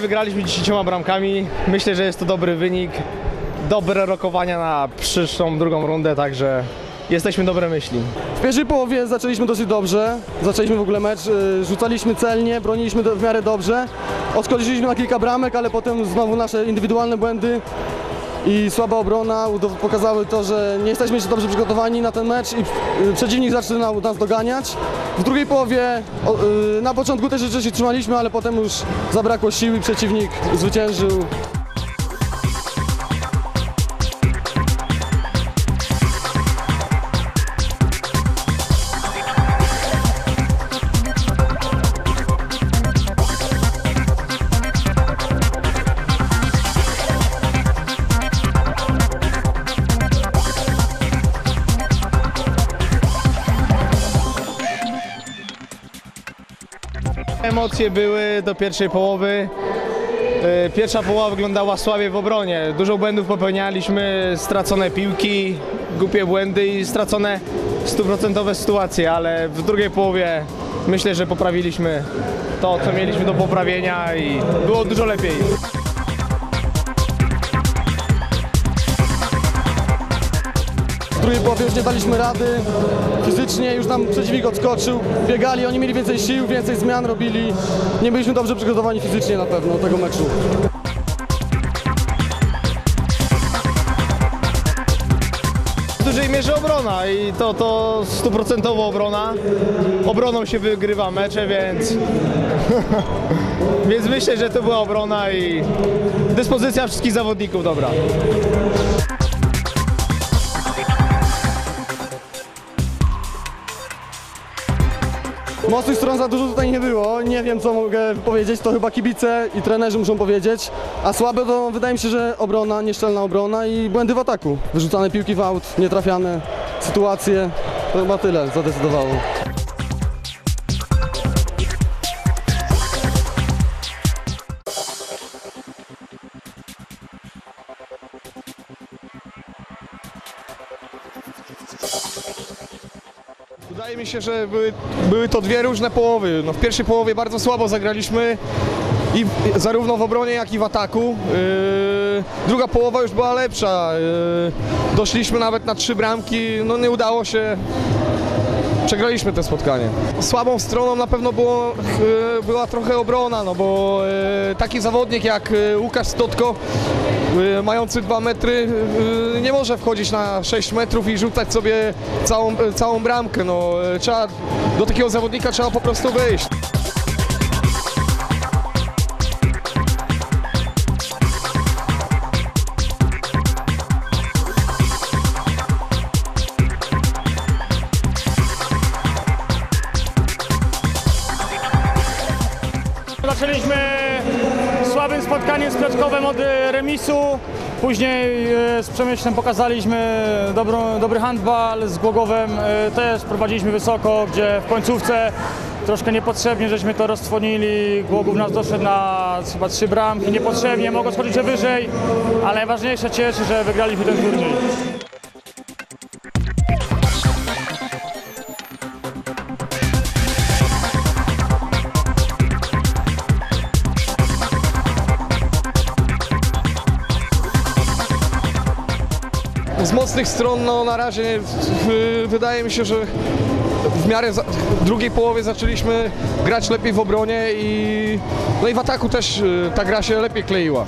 Wygraliśmy dziesięcioma bramkami. Myślę, że jest to dobry wynik. Dobre rokowania na przyszłą, drugą rundę, także jesteśmy dobre myśli. W pierwszej połowie zaczęliśmy dosyć dobrze. Zaczęliśmy w ogóle mecz, y, rzucaliśmy celnie, broniliśmy w miarę dobrze. Odskoczyliśmy na kilka bramek, ale potem znowu nasze indywidualne błędy i słaba obrona pokazały to, że nie jesteśmy jeszcze dobrze przygotowani na ten mecz i y, przeciwnik zaczynał nas doganiać. W drugiej połowie y, na początku też jeszcze się trzymaliśmy, ale potem już zabrakło sił i przeciwnik zwyciężył. Emocje były do pierwszej połowy. E, Pierwsza połowa wyglądała słabiej w obronie. Dużo błędów popełnialiśmy, stracone piłki, głupie błędy i stracone stuprocentowe sytuacje, ale w drugiej połowie myślę, że poprawiliśmy to, co mieliśmy do poprawienia i było dużo lepiej. Połowie już nie daliśmy rady. Fizycznie już nam przeciwnik odskoczył. Biegali, oni mieli więcej sił, więcej zmian robili. Nie byliśmy dobrze przygotowani fizycznie na pewno tego meczu. W dużej mierze obrona i to, to stuprocentowo obrona. Obroną się wygrywa mecze, więc więc myślę, że to była obrona i dyspozycja wszystkich zawodników dobra. Mocnych stron za dużo tutaj nie było. Nie wiem, co mogę powiedzieć. To chyba kibice i trenerzy muszą powiedzieć. A słabe to wydaje mi się, że obrona, nieszczelna obrona i błędy w ataku. Wyrzucane piłki w aut, nietrafiane sytuacje. To chyba tyle zadecydowało. Wydaje mi się, że były, były to dwie różne połowy. No, w pierwszej połowie bardzo słabo zagraliśmy i w- zarówno w obronie, jak i w ataku. Yy, druga połowa już była lepsza. Yy, doszliśmy nawet na trzy bramki. No nie udało się. Przegraliśmy to spotkanie. Słabą stroną na pewno było, yy, była trochę obrona, no bo yy, taki zawodnik jak yy, Łukasz Stotko, mający dwa metry, nie może wchodzić na 6 metrów i rzucać sobie całą, całą bramkę. No, trzeba, do takiego zawodnika trzeba po prostu wyjść. Zaczęliśmy słabym spotkaniem z Piotrkowem od e, remisu. Później e, z Przemyślem pokazaliśmy dobry handbal, z Głogowem e, też prowadziliśmy wysoko, gdzie w końcówce troszkę niepotrzebnie żeśmy to roztwonili. Głogów nas doszedł na chyba trzy bramki, niepotrzebnie, mogło schodzić wyżej, ale najważniejsze cieszy, że wygraliśmy ten turniej. Z mocnych stron no, na razie wydaje mi się, że w miarę w drugiej połowie zaczęliśmy grać lepiej w obronie i, no i w ataku też y, ta gra się lepiej kleiła.